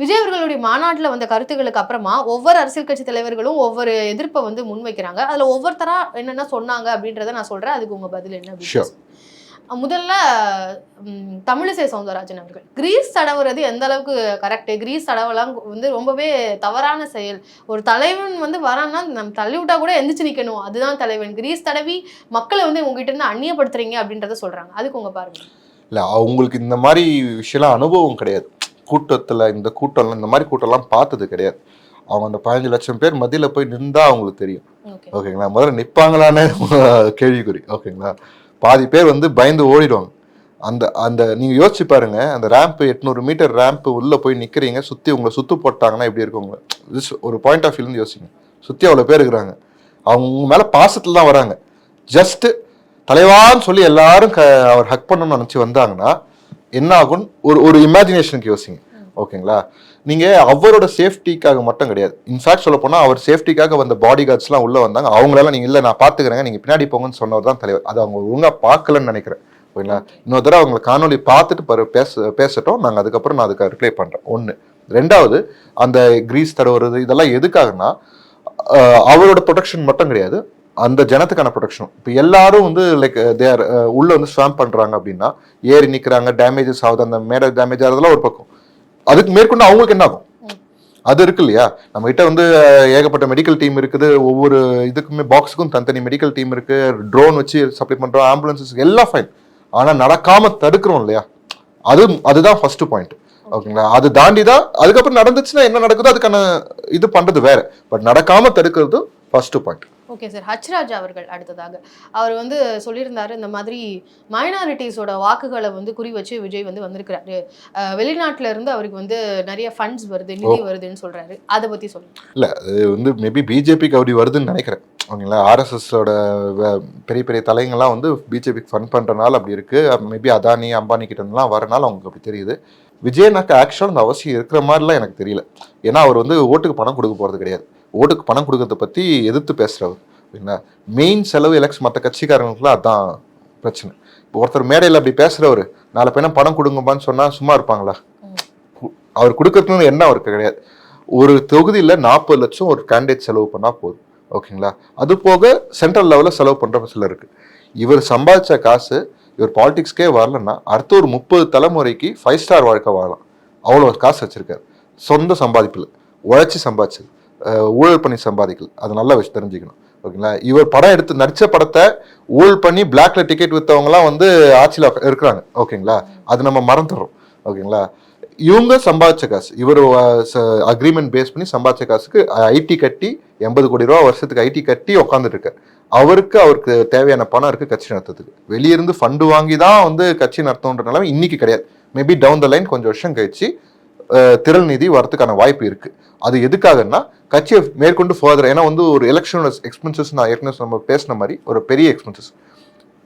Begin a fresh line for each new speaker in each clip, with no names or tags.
விஜய் அவர்களுடைய மாநாட்டில் வந்த கருத்துக்களுக்கு அப்புறமா ஒவ்வொரு அரசியல் கட்சி தலைவர்களும் ஒவ்வொரு எதிர்ப்பை வந்து முன்வைக்கிறாங்க. அதுல ஒவ்வொருத்தரா என்னென்ன சொன்னாங்க அப்படின்றத நான் சொல்றேன். அதுக்கு உங்க பதில் என்ன அப்படின்னு. முதல்ல தமிழிசை சவுந்தரராஜன் அவர்கள். கிரீஸ் தடவுறது எந்த அளவுக்கு கரெக்ட் கிரீஸ் தடவலாம் வந்து ரொம்பவே தவறான செயல். ஒரு தலைவன் வந்து வரான்னா நம்ம தள்ளி விட்டா கூட எந்திரிச்சு நிக்கணும். அதுதான் தலைவன். கிரீஸ் தடவி மக்களை வந்து உங்ககிட்ட இருந்து அந்நியப்படுத்துறீங்க அப்படின்றத சொல்றாங்க. அதுக்கு உங்க பாருங்க
இல்லை அவங்களுக்கு இந்த மாதிரி விஷயம்லாம் அனுபவம் கிடையாது. கூட்டத்தில் இந்த கூட்டம்லாம் இந்த மாதிரி கூட்டம்லாம் பார்த்தது கிடையாது. அவங்க அந்த பதினஞ்சு லட்சம் பேர் மத்தியில் போய் நின்றா அவங்களுக்கு தெரியும்.
ஓகே.
ஓகேங்களா? முதல்ல நிற்பாங்களான்னு கேள்விக்குறி. ஓகேங்களா? பாதி பேர் வந்து பயந்து ஓடிடுவாங்க. அந்த அந்த நீங்கள் யோசிச்சு பாருங்க. அந்த ரேம்ப் எட்நூறு மீட்டர் ரேம்ப் உள்ளே போய் நிற்கிறீங்க சுற்றி உங்களை சுத்து போட்டாங்கன்னா எப்படி இருக்குங்க Just ஒரு பாயிண்ட் ஆஃப் வியூலேருந்து யோசிங்க. சுற்றி அவ்வளோ பேர் இருக்கிறாங்க. அவங்க மேலே பாசத்தில் தான் வராங்க. ஜஸ்ட்டு தலைவான்னு சொல்லி எல்லாரும் க அவர் ஹக் பண்ணணும்னு நினச்சி வந்தாங்கன்னா என்ன ஆகும் ஒரு ஒரு இமேஜினேஷனுக்கு யோசிங்க. ஓகேங்களா நீங்கள் அவரோட சேஃப்டிக்காக மட்டும் கிடையாது. இன்ஃபேக்ட் சொல்ல போனால் அவர் சேஃப்டிக்காக வந்த பாடி கார்ட்ஸ்லாம் உள்ளே வந்தாங்க. அவங்களால நீங்கள் இல்லை நான் பார்த்துக்கிறேங்க நீங்கள் பின்னாடி போங்கன்னு சொன்னவர் தான் தலைவர். அது அவங்க ஒழுங்காக பார்க்கலன்னு நினைக்கிறேன். ஓகேங்களா இன்னொரு தடவை அவங்களை காணொலி பார்த்துட்டு பரு பேச பேசட்டும். நாங்கள் அதுக்கப்புறம் நான் அதுக்கு ரிப்ளை பண்ணுறேன் ஒன்று ரெண்டாவது அந்த கிரீஸ் தடவுறது இதெல்லாம் எதுக்காகனா அவரோட ப்ரொடெக்ஷன் மட்டும் கிடையாது. அந்த ஜனத்துக்கான ப்ரொடெக்ஷன் இப்போ எல்லாரும் வந்து லைக் தேர் uh, உள்ள வந்து ஸ்வாம் பண்றாங்க அப்படின்னா ஏறி நிற்கிறாங்க டேமேஜஸ் ஆகுது அந்த மேடை டேமேஜ் ஆகுதெல்லாம் ஒரு பக்கம். அதுக்கு மேற்கொண்டு அவங்களுக்கு என்ன ஆகும்? அது இருக்கு இல்லையா? நம்ம கிட்ட வந்து uh, ஏகப்பட்ட மெடிக்கல் டீம் இருக்குது ஒவ்வொரு இதுக்குமே பாக்ஸுக்கும் தனித்தனி மெடிக்கல் டீம் இருக்கு ட்ரோன் வச்சு சப்ளை பண்றோம் ஆம்புலன்சஸ் எல்லாம் ஃபைன் ஆனால் நடக்காம தடுக்கிறோம் இல்லையா? அது அதுதான் ஃபர்ஸ்ட் பாயிண்ட் ஓகேங்களா? அது தாண்டி தான் அதுக்கப்புறம் நடந்துச்சுன்னா என்ன நடக்குதோ அதுக்கான இது பண்றது வேற. பட் நடக்காம தடுக்கிறது first point
okay sir. H Raja அவர்கள் அடுத்ததாக. அவர் வந்து சொல்லியிருந்தாரு இந்த மாதிரி மைனாரிட்டிஸோட வாக்குகளை வந்து குறி வச்சு விஜய் வந்து வந்திருக்கிறாரு. வெளிநாட்டுல இருந்து அவருக்கு வந்து நிறைய ஃபண்ட்ஸ் வருது நிதி வருதுன்னு சொல்றாரு. அதை பத்தி சொல்லுங்க.
இல்லை அது வந்து மேபி பிஜேபிக்கு அப்படி வருதுன்னு நினைக்கிறேன். ஓகேங்களா? ஆர்எஸ்எஸோட பெரிய பெரிய தலைங்கள்லாம் வந்து பிஜேபிக்கு ஃபண்ட் பண்ணுறனால அப்படி இருக்குது மேபி அதானி அம்பானி கிட்ட இருந்தெல்லாம் வரனால அவங்களுக்கு அப்படி தெரியுது. விஜயனாக்கு ஆக்சுவலாக அந்த அவசியம் இருக்கிற மாதிரிலாம் எனக்கு தெரியல. ஏன்னா அவர் வந்து ஓட்டுக்கு பணம் கொடுக்க போகிறது கிடையாது. ஓட்டுக்கு பணம் கொடுக்கறத பற்றி எதிர்த்து பேசுகிறவர் ஓகேங்களா மெயின் செலவு எலக்ஷன் மற்ற கட்சிக்காரங்களுக்குலாம் அதான் பிரச்சனை. இப்போ ஒருத்தர் மேடையில் அப்படி பேசுகிறவர் நாலு பேனா பணம் கொடுங்கப்பான்னு சொன்னால் சும்மா இருப்பாங்களா? அவர் கொடுக்கறதுன்னு என்ன அவருக்கு கிடையாது. ஒரு தொகுதியில் நாற்பது லட்சம் ஒரு கேண்டிடேட் செலவு பண்ணால் போதும். ஓகேங்களா? அது போக சென்ட்ரல் லெவலில் செலவு பண்ணுற சிலர் இருக்குது இவர் சம்பாதிச்ச காசு இவர் பாலிடிக்ஸ்க்கே வரலன்னா அடுத்த ஒரு முப்பது தலைமுறைக்கு ஃபைவ் ஸ்டார் வாழ்க்கை வாழலாம். அவ்வளோ காசு வச்சுருக்காரு. சொந்த சம்பாதிப்பில் உழைச்சி சம்பாதிச்சது. ஊழல் பண்ணி சம்பாதிக்கல. அது நல்லா வச்சு தெரிஞ்சுக்கணும். ஓகேங்களா? இவர் படம் எடுத்து நடித்த படத்தை ஊழல் பண்ணி பிளாக்ல டிக்கெட் விற்றவங்களாம் வந்து ஆட்சியில் இருக்கிறாங்க. ஓகேங்களா? அது நம்ம மறந்துடுறோம். ஓகேங்களா? இவங்க சம்பாதிச்ச காசு. இவர் அக்ரிமெண்ட் பேஸ் பண்ணி சம்பாதிச்ச காசுக்கு ஐடி கட்டி எண்பது கோடி ரூபா வருஷத்துக்கு ஐடி கட்டி உட்காந்துட்டு அவருக்கு அவருக்கு தேவையான பணம் இருக்குது கட்சி நடத்துறதுக்கு. வெளியிருந்து ஃபண்டு வாங்கி தான் வந்து கட்சி நடத்தணுன்ற நிலைமை இன்னைக்கு கிடையாது. மேபி டவுன் த லைன் கொஞ்சம் வருஷம் கழிச்சு திரள் நிதி வரதுக்கான வாய்ப்பு இருக்குது அது எதுக்காகன்னா கட்சியை மேற்கொண்டு ஃபர்தர் ஏன்னா வந்து ஒரு எலெக்ஷனோட எக்ஸ்பென்சஸ் நான் ஏற்கனவே நம்ம பேசின மாதிரி ஒரு பெரிய எக்ஸ்பென்சஸ்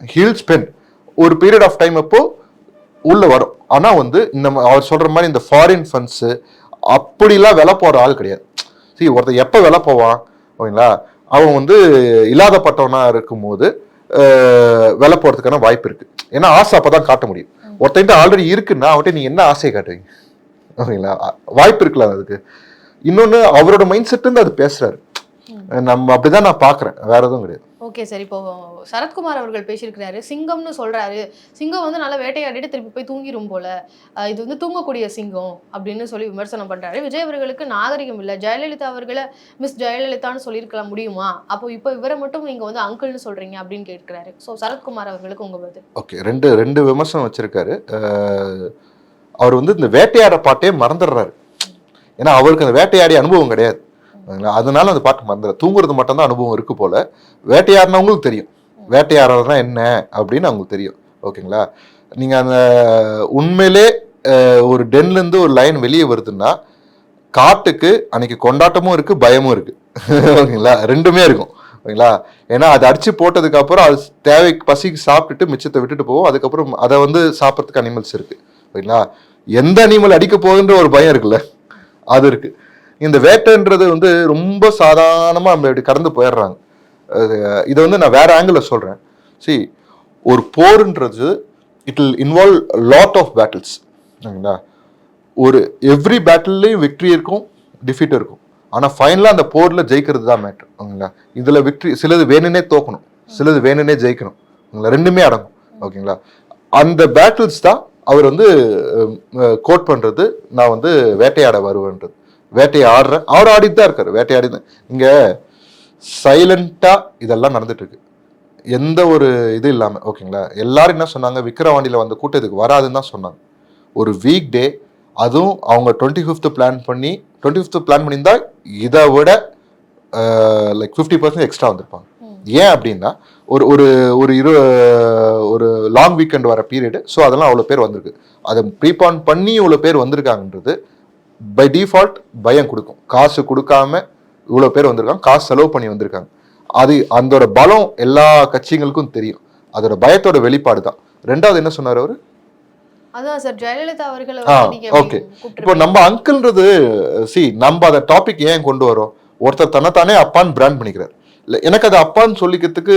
ஹீல் ஸ்பெண்ட் ஒரு பீரியட் ஆஃப் டைம் அப்போ உள்ள வரும். ஆனா வந்து இந்த அவர் சொல்ற மாதிரி இந்த ஃபாரின் ஃபண்ட்ஸ் அப்படிலாம் விலை போற ஆள் கிடையாது. சரி ஒருத்தன் எப்போ விலை போவான் ஓகேங்களா? அவன் வந்து இல்லாதப்பட்டவனா இருக்கும்போது அஹ், விலை போறதுக்கான வாய்ப்பு இருக்கு. ஏன்னா ஆசை அப்பதான் காட்ட முடியும். ஒருத்தன்ட்ட ஆல்ரெடி இருக்குன்னா அவன்கிட்ட நீங்க என்ன ஆசையை காட்டுவீங்க ஓகேங்களா? வாய்ப்பு இருக்குல்ல அதுக்கு. இன்னொன்னு அவரோட மைண்ட் செட் இருந்து அது பேசுறாரு. நம்ம அப்படிதான் நான் பாக்குறேன். வேற எதுவும் கிடையாது.
ஓகே சார் இப்போ சரத்குமார் அவர்கள் பேசியிருக்கிறாரு. சிங்கம்னு சொல்றாரு. சிங்கம் வந்து நல்லா வேட்டையாடிட்டு திருப்பி போய் தூங்கிரும் போல. இது வந்து தூங்கக்கூடிய சிங்கம் அப்படின்னு சொல்லி விமர்சனம் பண்றாரு. விஜய் அவர்களுக்கு நாகரிகம் இல்லை. ஜெயலலிதா அவர்களை மிஸ் ஜெயலலிதான்னு சொல்லியிருக்கலாம் முடியுமா? அப்போ இப்போ இவரை மட்டும் நீங்க வந்து அங்கிள்னு சொல்றீங்க அப்படின்னு கேட்கிறாரு. ஸோ சரத்குமார் அவர்களுக்கு உங்க பதில்.
ஓகே ரெண்டு ரெண்டு விமர்சனம் வச்சிருக்காரு. அவர் வந்து இந்த வேட்டையாட பாட்டே மறந்துடுறாரு. ஏன்னா அவருக்கு அந்த வேட்டையாடி அனுபவம் கிடையாது. அதனால அந்த பாட்டு மறந்துடுற தூங்குறது மட்டும்தான் அனுபவம் இருக்கு போல. வேட்டையாடினவங்களுக்கு தெரியும். வேட்டையாடுறதுனா என்ன அப்படின்னு அவங்களுக்கு தெரியும். ஓகேங்களா? நீங்க அந்த உண்மையிலே ஒரு டென்ல இருந்து ஒரு லைன் வெளியே வருதுன்னா காட்டுக்கு அன்னைக்கு கொண்டாட்டமும் இருக்கு பயமும் இருக்கு. ஓகேங்களா? ரெண்டுமே இருக்கும். ஓகேங்களா? ஏன்னா அது அடிச்சு போட்டதுக்கு அப்புறம் அது தேவைக்கு பசிக்கு சாப்பிட்டுட்டு மிச்சத்தை விட்டுட்டு போவோம். அதுக்கப்புறம் அதை வந்து சாப்பிட்றதுக்கு அனிமல்ஸ் இருக்கு. ஓகேங்களா? எந்த அனிமல் அடிக்க போகுன்ற ஒரு பயம் இருக்குல்ல. அது இருக்கு. இந்த வேட்டைன்றது வந்து ரொம்ப சாதாரணமா நம்ம இப்படி கடந்து போயிடுறாங்க. இதை வந்து நான் வேற ஆங்கிள் சொல்றேன். சி ஒரு போர்ன்றது it will involve lot of battles ஓகேங்களா ஒரு எவ்ரி பேட்டில்லையும் விக்ட்ரி இருக்கும் டிஃபீட் இருக்கும். ஆனால் ஃபைனலாக அந்த போரில் ஜெயிக்கிறது தான் மேட்ரு ஓகேங்களா இதில் விக்ட்ரி சிலது வேணுனே தோக்கணும். சிலது வேணுனே ஜெயிக்கணும். ஓகேங்களா ரெண்டுமே அடங்கும். ஓகேங்களா? அந்த பேட்டில்ஸ் தான் அவர் வந்து கோட் பண்றது நான் வந்து வேட்டையாட வருவேன்றது. வேட்டையை ஆடுறேன் அவர் ஆடிட்டு தான் இருக்காரு. வேட்டையாடி தான். இங்க சைலண்டா இதெல்லாம் நடந்துட்டு இருக்கு எந்த ஒரு இது இல்லாம ஓகேங்களா? எல்லாரும் என்ன சொன்னாங்க? விக்கிரவாண்டியில வந்த கூட்டம் இதுக்கு வராதுன்னு தான் சொன்னாங்க. ஒரு வீக் டே அதுவும் அவங்க டுவெண்ட்டி ஃபிஃப்த் பிளான் பண்ணி டுவெண்ட்டி ஃபிஃப்த் பிளான் பண்ணியிருந்தா இதை விட லைக் ஃபிஃப்டி பர்சன்ட் எக்ஸ்ட்ரா வந்திருப்பாங்க. ஏன் அப்படின்னா ஒரு ஒரு ஒரு இரு ஒரு லாங் வீக்கெண்ட் வர பீரியடு ஸோ அதெல்லாம் அவ்வளோ பேர் வந்திருக்கு. அதை ப்ரீபான் பண்ணி இவ்வளோ பேர் வந்திருக்காங்கன்றது பை டிஃபால்ட் பயம் கொடுக்கும். காசு கொடுக்காம இவ்வளோ பேர் வந்திருக்காங்க. காசு செலவு பண்ணி வந்திருக்காங்க. அது அதோட பலம் எல்லா கட்சிகளுக்கும் தெரியும். அதோட பயத்தோட வெளிப்பாடு தான். ரெண்டாவது என்ன சொன்னார் அவர்?
அதான் சார் ஜெயலலிதா அவர்களை
okay. இப்போ நம்ம அங்கிள்ன்றது சி நம்ம அந்த டாபிக் ஏன் கொண்டு வரோம் ஒருத்தர் தன்னைத்தானே அப்பான்னு பிராண்ட் பண்ணிக்கிறார். இல்ல எனக்கு அது அப்பான்னு சொல்லிக்கிறதுக்கு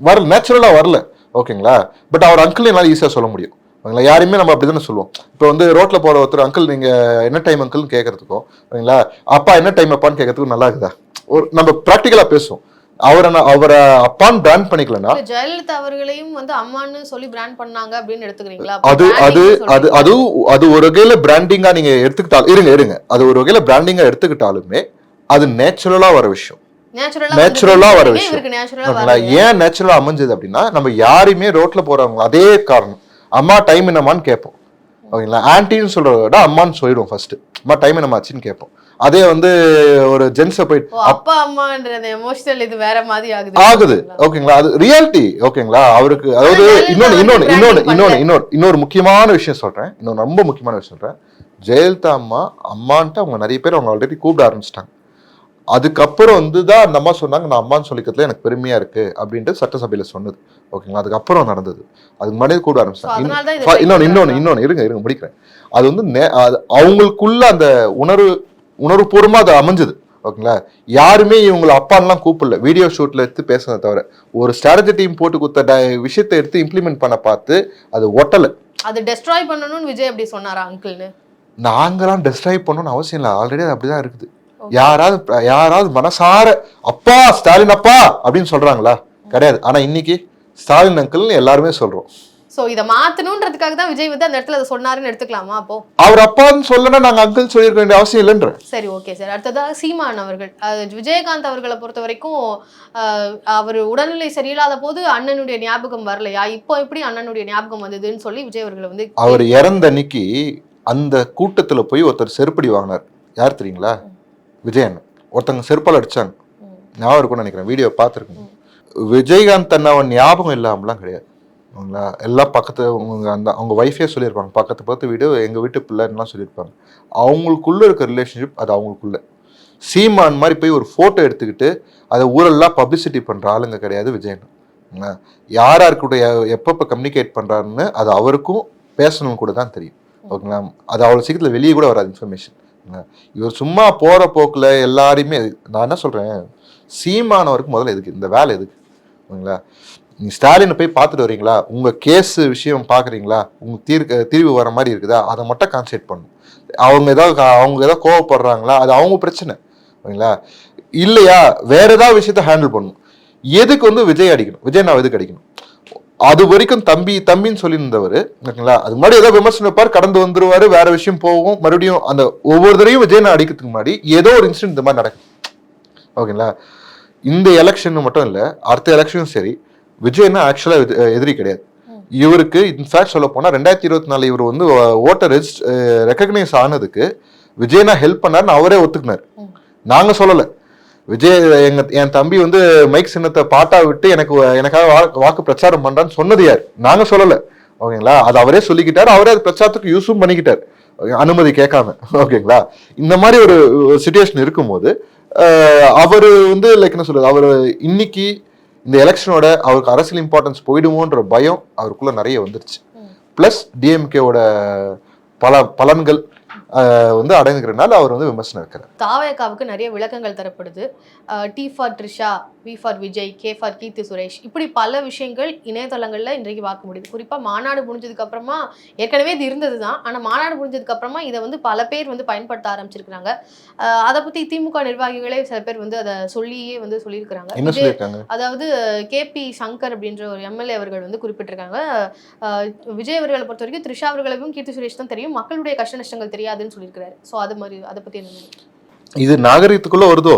வரல நேச்சுரலா வரல. ஓகேங்களா பட் அவர் அங்கிள் என்னால் ஈஸியாக சொல்ல முடியும். ஓகேங்களா யாரையுமே நம்ம அப்படி தானே சொல்லுவோம். இப்போ வந்து ரோட்ல போற ஒருத்தர் அங்கிள் நீங்க என்ன டைம் அங்கிள்னு கேட்கறதுக்கும் ஓகேங்களா அப்பா என்ன டைம் அப்பான்னு கேட்கறதுக்கும் நல்லா இருக்குதா? ஒரு நம்ம ப்ராக்டிக்கலா பேசுவோம். அவரை அவரை அப்பான்னு பிராண்ட் பண்ணிக்கலன்னா
இல்ல, ஜெயலலிதா அவர்களையும் வந்து அம்மான்னு சொல்லி பிராண்ட் பண்ணாங்க அப்படின்னு எடுத்துக்கிறீங்களா?
அது அது அது அது அது ஒரு வகையில பிராண்டிங்கா நீங்க எடுத்துக்கிட்டாலும் இருங்க இருங்க. அது ஒரு வகையில பிராண்டிங்கா எடுத்துக்கிட்டாலுமே அது நேச்சுரலா வர விஷயம்.
நேச்சுரலா
வர விஷயம். ஏன் நேச்சுரலா அமைஞ்சது அப்படின்னா நம்ம யாரையுமே ரோட்ல போறவங்க அதே காரணம். அம்மா டைம் என்னமான்னு கேட்போம். ஓகேங்களா? ஆன்டின்னு சொல்றத விட அம்மான்னு சொல்லிடுவோம் ஃபர்ஸ்ட் அம்மா டைம் என்னமாச்சுன்னு கேட்போம். அதே வந்து ஒரு ஜென்ஸை போயிட்டு
அப்பா அம்மான்ற அந்த எமோஷனல் இது வேற மாதிரி ஆகுது.
ஆகுது. ஓகேங்களா? அது ரியாலிட்டி ஓகேங்களா? அவருக்கு அதாவது இன்னொன்னு இன்னொன்னு இன்னொன்னு இன்னொன்னு இன்னொரு இன்னொரு முக்கியமான விஷயம் சொல்றேன். இன்னொரு ரொம்ப முக்கியமான விஷயம் சொல்றேன். ஜெயலலிதா அம்மா அம்மான்ட்டு அவங்க நிறைய பேர் அவங்க ஆல்ரெடி கூப்பிட ஆரம்பிச்சிட்டாங்க. அதுக்கப்புறம் வந்து தான் அந்த அம்மா சொன்னாங்க நான் அம்மான்னு சொல்லிக்கிறதுல எனக்கு பெருமையா இருக்கு அப்படின்ட்டு சட்டசபையில சொன்னது. ஓகேங்களா? அதுக்கப்புறம் நடந்தது. அதுக்கு முன்னாடி கூட ஆரம்பிச்சாங்க இன்னொன்னு
try
இன்னொன்னு இன்னொன்னு இருங்க இருங்க முடிக்கிறேன். அது வந்து நே- அவங்களுக்குள்ள அந்த உணர்வு உணர்வுபூர்வமா அது அமைஞ்சது. ஓகேங்களா? யாருமே இவங்களை அப்பான்லாம் கூப்பிடல. வீடியோ ஷூட்ல எடுத்து பேசுறதை தவிர. ஒரு ஸ்ட்ராட்டஜி டீம் போட்டு கொடுத்த ட- விஷயத்தை எடுத்து இம்ப்ளிமெண்ட் பண்ண பார்த்து அது ஒட்டல.
அது டெஸ்ட்ராய் பண்ணணும்னு விஜய் அப்படி சொன்னாரா அங்கிள்னு
நாங்களாம் டெஸ்ட்ரைவ் பண்ணணும்னு அவசியம் இல்லை. ஆல்ரெடி அது அப்படிதான் இருக்குது. யாராவது யாராவது மனசார அப்பா ஸ்டாலின் அப்பா அப்படின்னு சொல்றாங்களா? கிடையாது. ஆனா இன்னைக்கு ஸ்டாலின் அங்கிள்னு எல்லாருமே சொல்றோம்.
சோ இத மாத்தணும்ன்றதுக்காக தான் விஜய் வந்து அந்த இடத்துல அதை சொன்னாருன்னு எடுத்துக்கலாமா அப்போ?
அவர் அப்பான்னு சொல்லனா நாங்க அங்கிள் சொல்லியிருக்க வேண்டிய அவசியம் இல்லைன்ற.
சரி ஓகே சார். அடுத்ததாக சீமான் அவர்கள். விஜயகாந்த் அவர்களை பொறுத்த வரைக்கும் அவர் உடல்நிலை சரியில்லாத போது அண்ணனுடைய ஞாபகம் வரலையா? இப்போ எப்படி அண்ணனுடைய ஞாபகம் வந்ததுன்னு சொல்லி விஜய் அவர்களை வந்து
அவர் இறந்த அன்னைக்கு அந்த கூட்டத்துல போய் ஒருத்தர் செருப்படி வாங்கினார். யார் தெரியுங்களா? விஜயன் ஒருத்தங்க செருப்பால் அடிச்சாங்க.
ம்.
ஞாபகம் இருக்கும்னு நினைக்கிறேன் வீடியோ பார்த்துருக்கேன். விஜயகாந்த் அண்ணாவன் ஞாபகம் இல்லாமலாம் கிடையாது. அவங்களா எல்லாம் பக்கத்து அவங்க அந்த அவங்க ஒய்ஃபே சொல்லியிருப்பாங்க. பக்கத்து பக்கத்து வீடு எங்கள் வீட்டு பிள்ளைன்னுலாம் சொல்லியிருப்பாங்க. அவங்களுக்குள்ள இருக்க ரிலேஷன்ஷிப் அது அவங்களுக்குள்ள. சீமான் மாதிரி போய் ஒரு ஃபோட்டோ எடுத்துக்கிட்டு அதை ஊரெல்லாம் பப்ளிசிட்டி பண்ணுற ஆளுங்க கிடையாது விஜயன். யார் யாருக்கூட எப்பப்போ கம்யூனிகேட் பண்ணுறாருன்னு அது அவருக்கும் பேசணும் கூட தான் தெரியும். ஓகேங்களா? அது அவ்வளோ சீக்கிரத்தில் வெளியே கூட வராது இன்ஃபர்மேஷன் இவர் சும்மா போகிற போக்கில் எல்லாரையுமே நான் என்ன சொல்கிறேன் சீமானவருக்கு முதல்ல எதுக்கு? இந்த வேலை எதுக்கு? ஓகேங்களா நீங்கள் ஸ்டாலினை போய் பார்த்துட்டு வரீங்களா? உங்கள் கேஸ் விஷயம் பார்க்குறீங்களா? உங்கள் தீர்க்க தீர்வு வர மாதிரி இருக்குதா? அதை மட்டும் கான்சன்ட்ரேட் பண்ணும் அவங்க ஏதாவது கா- அவங்க ஏதாவது கோவப்படுறாங்களா? அது அவங்க பிரச்சனை. ஓகேங்களா இல்லையா? வேற ஏதாவது விஷயத்த ஹேண்டில் பண்ணணும். எதுக்கு வந்து விஜய் அடிக்கணும்? விஜய் நான் எதுக்கு அடிக்கணும்? அது வரைக்கும் தம்பி தம்பின்னு சொல்லியிருந்தவர் ஓகேங்களா? அது முன்னாடி ஏதோ விமர்சனம் வைப்பார் கடந்து வந்துருவாரு வேற விஷயம் போகும். மறுபடியும் அந்த ஒவ்வொரு தடவையும் விஜய் நான் அடிக்கிறதுக்கு முன்னாடி ஏதோ ஒரு இன்சிடென்ட் இந்த மாதிரி நடக்கும். ஓகேங்களா? இந்த எலெக்ஷன் மட்டும் இல்லை அடுத்த எலெக்ஷனும் சரி விஜய்னா ஆக்சுவலாக எதிரி கிடையாது. இவருக்கு இன்ஃபேக்ட் சொல்ல போனால் ரெண்டாயிரத்தி இருபத்தி நாலு இவர் வந்து ஓட்டர் ரெக்கக்னைஸ் ஆனதுக்கு விஜய்னா ஹெல்ப் பண்ணாருன்னு அவரே ஒத்துக்கினார்.
ம்.
நாங்க சொல்லல. விஜய் எங்க என் தம்பி வந்து மைக் சின்னத்தை பாட்டா விட்டு எனக்கு எனக்காக வாக்கு பிரச்சாரம் பண்றான்னு சொன்னது யார்? நாங்க சொல்லல. ஓகேங்களா? அது அவரே சொல்லிக்கிட்டாரு. அவரே அது பிரச்சாரத்துக்கு யூஸும் பண்ணிக்கிட்டாரு. அனுமதி கேட்காம. ஓகேங்களா? இந்த மாதிரி ஒரு சுச்சுவேஷன் இருக்கும்போது அவரு வந்து லைக் என்ன சொல்றது? அவர் இன்னைக்கு இந்த எலெக்ஷனோட அவருக்கு அரசியல் இம்பார்ட்டன்ஸ் போயிடுமோன்ற பயம் அவருக்குள்ள நிறைய வந்துருச்சு. ப்ளஸ் டிஎம்கேவோட பல பலன்கள் வந்து அடைந்துக்கிறனால அவர் வந்து விமர்சனம் வைக்கிறார்.
தாவேக்காவுக்கு நிறைய விளக்கங்கள் தரப்படுது. T for Trisha V for Vijay K for Keerthy Suresh. இப்படி பல விஷயங்கள் இணையதளங்கள்ல இன்றைக்கு பார்க்க முடியுது. குறிப்பா மாநாடு முடிஞ்சதுக்கு அப்புறமா ஏற்கனவே இது இருந்தது தான். ஆனா மாநாடு முடிஞ்சதுக்கு அப்புறமா இதை வந்து பல பேர் வந்து பயன்படுத்த ஆரம்பிச்சிருக்காங்க அஹ் அதை பத்தி திமுக நிர்வாகிகளே சில பேர் வந்து அதை சொல்லியே வந்து சொல்லியிருக்கிறாங்க. அதாவது கே பி சங்கர் அப்படின்ற ஒரு எம்எல்ஏ அவர்கள் வந்து குறிப்பிட்டிருக்காங்க. விஜய் அவர்களை பொறுத்த வரைக்கும் த்ரிஷா அவர்களுக்கும் கீர்த்தி சுரேஷ் தான் தெரியும். மக்களுடைய கஷ்ட நஷ்டங்கள் தெரியாதுன்னு சொல்லியிருக்கிறாரு. ஸோ அது மாதிரி அதை பத்தி என்ன?
இது நாகரிகத்துக்குள்ள வருதோ.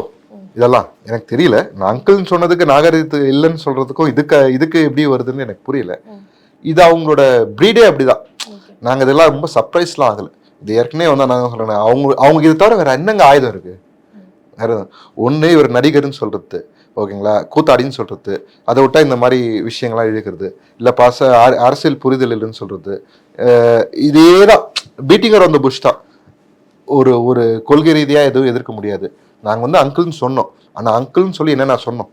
இதெல்லாம் எனக்கு தெரியல. நான் அங்கிள்னு சொன்னதுக்கு நாகரிகத்து இல்லைன்னு சொல்றதுக்கும் இதுக்கு இதுக்கு எப்படி வருதுன்னு எனக்கு புரியல. இது அவங்களோட ப்ரீடே அப்படிதான்.
Okay.
நாங்க இதெல்லாம் ரொம்ப சர்ப்ரைஸ்லாம் ஆகல. இது ஏற்கனவே வந்து நாங்க சொல்றேன் அவங்க அவங்க இதை தவிர வேற என்னங்க ஆயுதம் இருக்கு? வேற ஒண்ணு இவர் நடிகர்னு சொல்றது ஓகேங்களா? கூத்தாடின்னு சொல்றது அதை விட்டா இந்த மாதிரி விஷயங்கள்லாம் இழுக்கிறது. இல்ல பாச அர- அரசியல் புரிதல் இல்லைன்னு சொல்றது. அஹ் இதே தான் பீட்டிங்கர் அந்த புஷ் தான். ஒரு ஒரு கொள்கை ரீதியாக எதுவும் எதிர்க்க முடியாது. நாங்கள் வந்து அங்கிள்னு சொன்னோம். ஆனால் அங்கிள்னு சொல்லி என்னென்ன சொன்னோம்?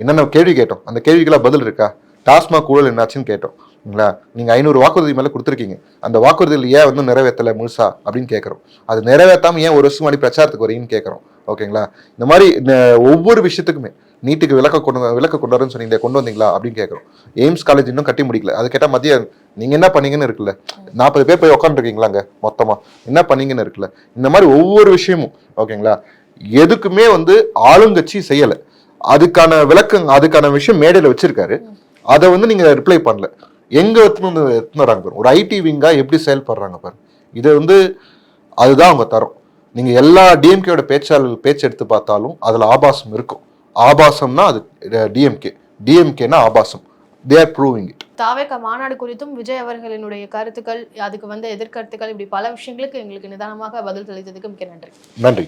என்னென்ன கேள்வி கேட்டோம்? அந்த கேள்விக்கெல்லாம் பதில் இருக்கா? டாஸ்மாக் ஊழல் என்னாச்சுன்னு கேட்டோம். இல்லைங்களா? நீங்கள் ஐநூறு வாக்குறுதி மேலே கொடுத்துருக்கீங்க. அந்த வாக்குறுதியில் ஏன் வந்து நிறைவேற்றலை முழுசா? அப்படின்னு கேட்குறோம். அது நிறைவேற்றாமல் ஏன் ஒரு வருஷம் முன்னாடி பிரச்சாரத்துக்கு வரீங்கன்னு கேட்குறோம். ஓகேங்களா? இந்த மாதிரி ஒவ்வொரு விஷயத்துக்குமே நீட்டுக்கு விளக்க கொண்டு விளக்க கொண்டு வரேன்னு சொன்னீங்க. கொண்டு வந்தீங்களா? அப்படின்னு கேட்குறோம். எய்ம்ஸ் காலேஜ் இன்னும் கட்டி முடிக்கல. அது கேட்டால் மத்திய நீங்க என்ன பண்ணீங்கன்னு இருக்குல்ல. நாற்பது பேர் போய் உட்காந்துருக்கீங்களாங்க மொத்தமா. என்ன பண்ணீங்கன்னு இருக்குல்ல. இந்த மாதிரி ஒவ்வொரு விஷயமும் ஓகேங்களா? எதுக்குமே வந்து ஆளுங்கட்சி செய்யல. அதுக்கான விளக்கம் அதுக்கான விஷயம் மேடையில வச்சிருக்காரு. அதை வந்து நீங்க ரிப்ளை பண்ணல. எங்க எடுத்துன்னு எடுத்துன்னு வராங்க பாரு ஒரு ஐடி விங்கா எப்படி செயல்படுறாங்க பாரு இதை வந்து அதுதான் அவங்க தரும். நீங்க எல்லா டிஎம்கேயோட பேச்சாளர் பேச்சு எடுத்து பார்த்தாலும் அதுல ஆபாசம் இருக்கும். ஆபாசம்னா அது டிஎம்கே டிஎம்கேனா ஆபாசம். தே ஆர் ப்ரூவிங் இட்
தாவேக்கா மாநாடு குறித்தும் விஜய் அவர்களினுடைய கருத்துக்கள் அதுக்கு வந்த எதிர்கருத்துக்கள் இப்படி பல விஷயங்களுக்கு எங்களுக்கு நிதானமாக பதில் தெளித்ததுக்கு மிக்க நன்றி.
நன்றி.